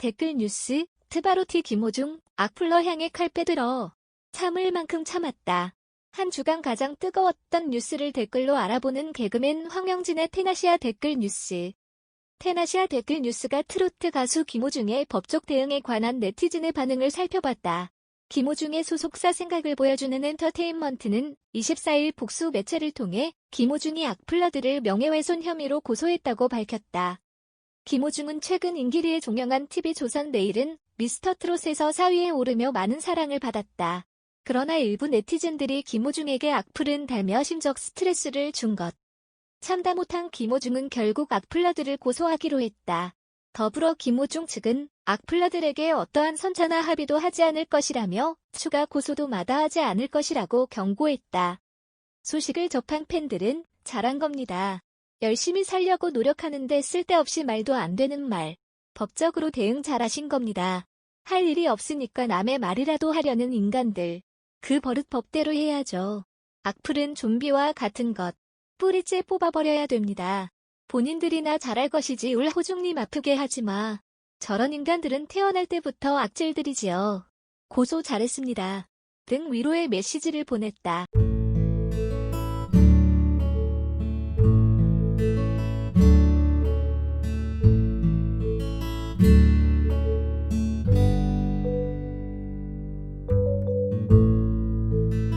댓글 뉴스, 트바로티 김호중, 악플러 향해 칼 빼들어. 참을 만큼 참았다. 한 주간 가장 뜨거웠던 뉴스를 댓글로 알아보는 개그맨 황영진의 테나시아 댓글 뉴스. 테나시아 댓글 뉴스가 트로트 가수 김호중의 법적 대응에 관한 네티즌의 반응을 살펴봤다. 김호중의 소속사 생각을 보여주는 엔터테인먼트는 24일 복수 매체를 통해 김호중이 악플러들을 명예훼손 혐의로 고소했다고 밝혔다. 김호중은 최근 인기리에 종영한 TV조선 내일은 미스터 트롯에서 4위에 오르며 많은 사랑을 받았다. 그러나 일부 네티즌들이 김호중에게 악플은 달며 심적 스트레스를 준 것. 참다 못한 김호중은 결국 악플러들을 고소하기로 했다. 더불어 김호중 측은 악플러들에게 어떠한 선처나 합의도 하지 않을 것이라며 추가 고소도 마다하지 않을 것이라고 경고했다. 소식을 접한 팬들은 잘한 겁니다. 열심히 살려고 노력하는데 쓸데없이 말도 안 되는 말. 법적으로 대응 잘하신 겁니다. 할 일이 없으니까 남의 말이라도 하려는 인간들. 그 버릇 법대로 해야죠. 악플은 좀비와 같은 것. 뿌리째 뽑아버려야 됩니다. 본인들이나 잘할 것이지 울 호중님 아프게 하지 마. 저런 인간들은 태어날 때부터 악질들이지요. 고소 잘했습니다. 등 위로의 메시지를 보냈다.